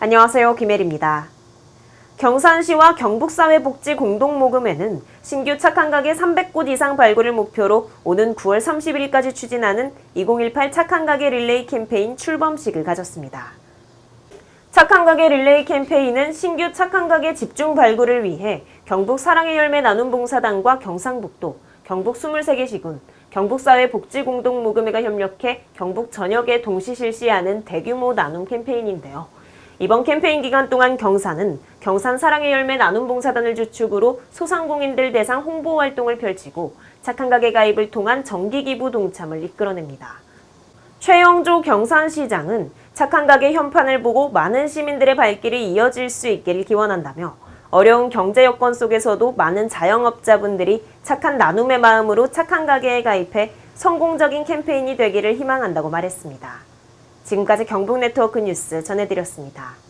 안녕하세요. 김혜리입니다. 경산시와 경북사회복지공동모금회는 신규 착한 가게 300곳 이상 발굴을 목표로 오는 9월 30일까지 추진하는 2018 착한 가게 릴레이 캠페인 출범식을 가졌습니다. 착한 가게 릴레이 캠페인은 신규 착한 가게 집중 발굴을 위해 경북 사랑의 열매 나눔 봉사단과 경상북도, 경북 23개 시군, 경북사회복지공동모금회가 협력해 경북 전역에 동시 실시하는 대규모 나눔 캠페인인데요. 이번 캠페인 기간 동안 경사는 경산 사랑의 열매 나눔 봉사단을 주축으로 소상공인들 대상 홍보 활동을 펼치고 착한 가게 가입을 통한 정기 기부 동참을 이끌어냅니다. 최영조 경산시장은 착한 가게 현판을 보고 많은 시민들의 발길이 이어질 수 있기를 기원한다며 어려운 경제 여건 속에서도 많은 자영업자분들이 착한 나눔의 마음으로 착한 가게에 가입해 성공적인 캠페인이 되기를 희망한다고 말했습니다. 지금까지 경북네트워크 뉴스 전해드렸습니다.